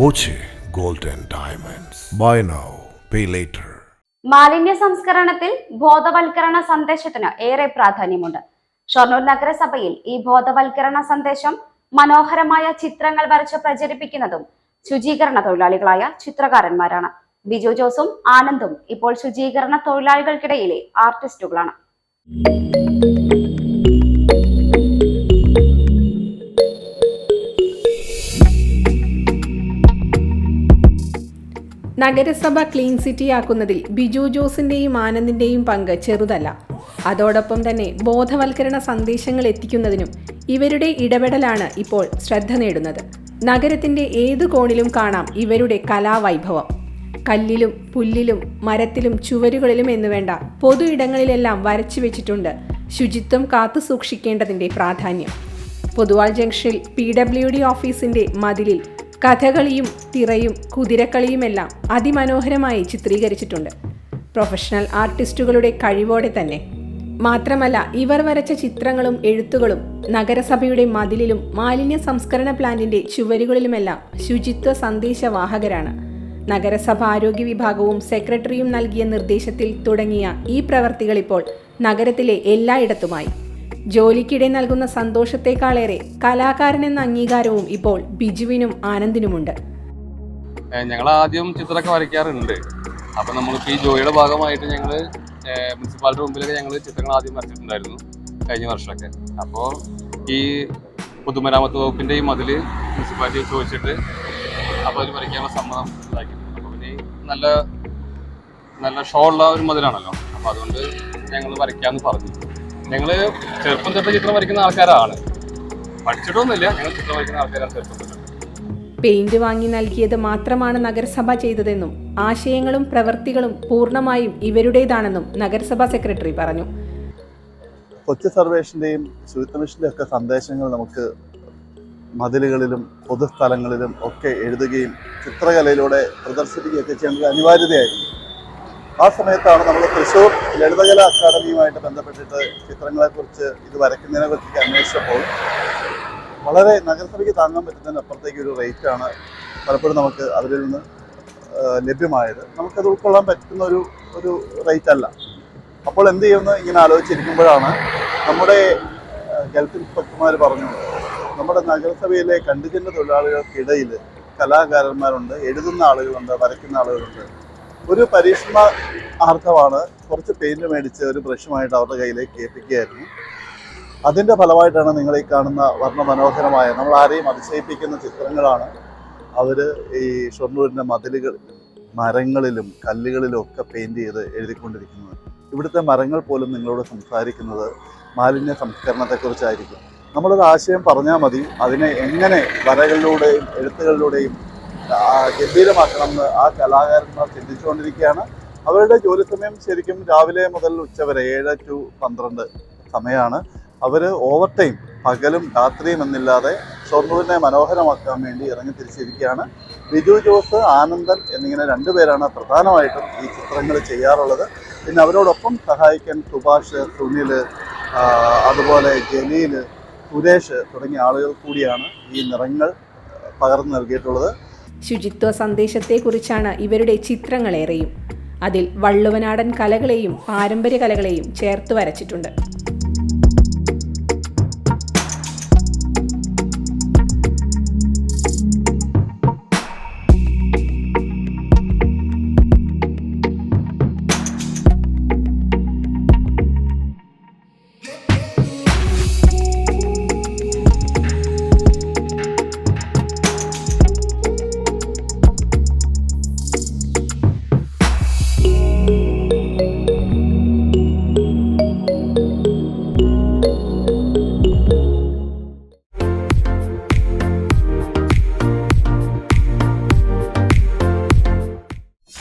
Boche gold and Diamonds. Buy now, pay later. മാലിന്യ സംസ്കരണത്തിൽ ബോധവൽക്കരണ സന്ദേശത്തിന് ഏറെ പ്രാധാന്യമുണ്ട് ഷൊർണൂർ നഗരസഭയിൽ ഈ ബോധവൽക്കരണ സന്ദേശം മനോഹരമായ ചിത്രങ്ങൾ വരച്ച് പ്രചരിപ്പിക്കുന്നതും ശുചീകരണ തൊഴിലാളികളായ ചിത്രകാരന്മാരാണ് ബിജു ജോസും ആനന്ദും ഇപ്പോൾ ശുചീകരണ തൊഴിലാളികൾക്കിടയിലെ ആർട്ടിസ്റ്റുകളാണ് നഗരസഭ ക്ലീൻ സിറ്റി ആക്കുന്നതിൽ ബിജു ജോസിന്റെയും ആനന്ദിന്റെയും പങ്ക് ചെറുതല്ല. അതോടൊപ്പം തന്നെ ബോധവൽക്കരണ സന്ദേശങ്ങൾ എത്തിക്കുന്നതിനും ഇവരുടെ ഇടപെടലാണ് ഇപ്പോൾ ശ്രദ്ധ നേടുന്നത്. നഗരത്തിന്റെ ഏതു കോണിലും കാണാം ഇവരുടെ കലാവൈഭവം. കല്ലിലും പുല്ലിലും മരത്തിലും ചുവരുകളിലും എന്നുവേണ്ട പൊതു ഇടങ്ങളിലെല്ലാം വരച്ചു വെച്ചിട്ടുണ്ട് ശുചിത്വം കാത്തു സൂക്ഷിക്കേണ്ടതിന്റെ പ്രാധാന്യം. പൊതുവാൾ ജംഗ്ഷനിൽ പി ഡബ്ല്യു ഡി ഓഫീസിന്റെ മതിലിൽ കഥകളിയും തിറയും കുതിരക്കളിയുമെല്ലാം അതിമനോഹരമായി ചിത്രീകരിച്ചിട്ടുണ്ട്. പ്രൊഫഷണൽ ആർട്ടിസ്റ്റുകളുടെ കഴിവോടെ തന്നെ. മാത്രമല്ല ഇവർ വരച്ച ചിത്രങ്ങളും എഴുത്തുകളും നഗരസഭയുടെ മതിലിലും മാലിന്യ സംസ്കരണ പ്ലാന്റിന്റെ ചുവരുകളിലുമെല്ലാം ശുചിത്വ സന്ദേശവാഹകരാണ്. നഗരസഭ ആരോഗ്യ വിഭാഗവും സെക്രട്ടറിയും നൽകിയ നിർദ്ദേശത്തിൽ തുടങ്ങിയ ഈ പ്രവർത്തികൾ ഇപ്പോൾ നഗരത്തിലെ എല്ലായിടത്തുമായി ജോലിക്കിടെ നൽകുന്ന സന്തോഷത്തെക്കാളേറെ കലാകാരൻ എന്ന അംഗീകാരവും ഇപ്പോൾ ബിജുവിനും ആനന്ദിനുമുണ്ട്. ഞങ്ങൾ ആദ്യം ചിത്രമൊക്കെ വരയ്ക്കാറുണ്ട്. അപ്പം നമ്മളിപ്പോൾ ഈ ജോലിയുടെ ഭാഗമായിട്ട് ഞങ്ങൾ മുനിസിപ്പാലിറ്റി മുമ്പിലൊക്കെ ഞങ്ങൾ ചിത്രങ്ങൾ ആദ്യം വരച്ചിട്ടുണ്ടായിരുന്നു കഴിഞ്ഞ വർഷമൊക്കെ. അപ്പോൾ ഈ പൊതുമരാമത്ത് വകുപ്പിന്റെ ഈ മതിൽ മുനിസിപ്പാലിറ്റി ചോദിച്ചിട്ട് അപ്പോൾ അതിൽ വരയ്ക്കാനുള്ള സമ്മതം ഇതാക്കി അപ്പോൾ പിന്നെ നല്ല നല്ല ഷോ ഉള്ള ഒരു മതിലാണല്ലോ. അപ്പോൾ അതുകൊണ്ട് ഞങ്ങൾ വരയ്ക്കാമെന്ന് പറഞ്ഞു. ഞങ്ങൾ ചെറുപ്പം തൊട്ട് ചിത്രം വരയ്ക്കുന്ന ആൾക്കാരാണ്. പഠിച്ചിട്ടൊന്നുമില്ല ഞങ്ങൾ ചിത്രം വരയ്ക്കുന്ന ആൾക്കാരാണ് ചെറുപ്പം തൊട്ട്. പെയിന്റ് വാങ്ങി നൽകിയത് മാത്രമാണ് നഗരസഭ ചെയ്തതെന്നും ആശയങ്ങളും പ്രവൃത്തികളും പൂർണമായും ഇവരുടേതാണെന്നും നഗരസഭാ സെക്രട്ടറി പറഞ്ഞു. കൊച്ചു സർവേഷന്റെയും ശുചിത്വ മിഷന്റെയും ഒക്കെ സന്ദേശങ്ങൾ നമുക്ക് മതിലുകളിലും പൊതുസ്ഥലങ്ങളിലും ഒക്കെ എഴുതുകയും ചിത്രകലയിലൂടെ പ്രദർശിപ്പിക്കുകയൊക്കെ ചെയ്യേണ്ടത് അനിവാര്യതയായിരുന്നു ആ സമയത്താണ് നമ്മൾ തൃശ്ശൂർ ലളിതകലാ അക്കാദമിയുമായിട്ട് ബന്ധപ്പെട്ടിട്ട് ചിത്രങ്ങളെക്കുറിച്ച് ഇത് വരയ്ക്കുന്നതിനെ കുറിച്ചൊക്കെ അന്വേഷിച്ചപ്പോൾ വളരെ നഗരസഭയ്ക്ക് താങ്ങാൻ പറ്റുന്നതിന് അപ്പുറത്തേക്ക് ഒരു റേറ്റാണ് പലപ്പോഴും നമുക്ക് അവരിൽ നിന്ന് ലഭ്യമായത്. നമുക്കത് ഉൾക്കൊള്ളാൻ പറ്റുന്ന ഒരു ഒരു റേറ്റ് അല്ല. അപ്പോൾ എന്ത് ചെയ്യുമെന്ന് ഇങ്ങനെ ആലോചിച്ചിരിക്കുമ്പോഴാണ് നമ്മുടെ ഗൾഫ് ഇൻസ്പെക്ടർമാർ പറഞ്ഞു നമ്മുടെ നഗരസഭയിലെ കണ്ടുചെന്ന തൊഴിലാളികൾക്കിടയിൽ കലാകാരന്മാരുണ്ട് എഴുതുന്ന ആളുകളുണ്ട് വരയ്ക്കുന്ന ആളുകളുണ്ട്. ഒരു പരീക്ഷണ അർത്ഥമാണ് കുറച്ച് പെയിന്റ് മേടിച്ച് ഒരു ബ്രഷുമായിട്ട് അവരുടെ കയ്യിലേക്ക് ഏൽപ്പിക്കുകയായിരുന്നു. അതിന്റെ ഫലമായിട്ടാണ് നിങ്ങൾ ഈ കാണുന്ന വർണമനോഹരമായ നമ്മൾ ആരെയും അതിശയിപ്പിക്കുന്ന ചിത്രങ്ങളാണ്. അവർ ഈ ഷൊർണൂരിന്റെ മതിലുകൾ മരങ്ങളിലും കല്ലുകളിലും ഒക്കെ പെയിന്റ് ചെയ്ത് എഴുതിക്കൊണ്ടിരിക്കുന്നത്. ഇവിടുത്തെ മരങ്ങൾ പോലും നിങ്ങളോട് സംസാരിക്കുന്നത് മാലിന്യ സംസ്കരണത്തെക്കുറിച്ചായിരിക്കും. നമ്മളൊരു ആശയം പറഞ്ഞാൽ മതി. അതിനെ എങ്ങനെ വരകളിലൂടെയും എഴുത്തുകളിലൂടെയും ആ, ഗംഭീരമാക്കണമെന്ന് ആ കലാകാരന്മാർ ചിന്തിച്ചുകൊണ്ടിരിക്കുകയാണ്. അവരുടെ ജോലി സമയം ശരിക്കും രാവിലെ മുതൽ ഉച്ചവരെ ഏഴ് ടു പന്ത്രണ്ട് സമയമാണ്. അവർ ഓവർ ടൈം പകലും രാത്രിയും എന്നില്ലാതെ ഷൊർണൂരിനെ മനോഹരമാക്കാൻ വേണ്ടി ഇറങ്ങി തിരിച്ചിരിക്കുകയാണ്. ബിജു ജോസ് ആനന്ദൻ എന്നിങ്ങനെ രണ്ടുപേരാണ് പ്രധാനമായിട്ടും ഈ ചിത്രങ്ങൾ ചെയ്യാറുള്ളത്. പിന്നെ അവരോടൊപ്പം സഹായിക്കാൻ സുഭാഷ് സുനിൽ അതുപോലെ ജലീൽ സുരേഷ് തുടങ്ങിയ ആളുകൾ കൂടിയാണ് ഈ നിറങ്ങൾ പകർന്നു നൽകിയിട്ടുള്ളത്. ശുചിത്വ സന്ദേശത്തെക്കുറിച്ചാണ് ഇവരുടെ ചിത്രങ്ങളേറെയും. അതിൽ വള്ളുവനാടൻ കലകളെയും പാരമ്പര്യ കലകളെയും ചേർത്ത് വരച്ചിട്ടുണ്ട്.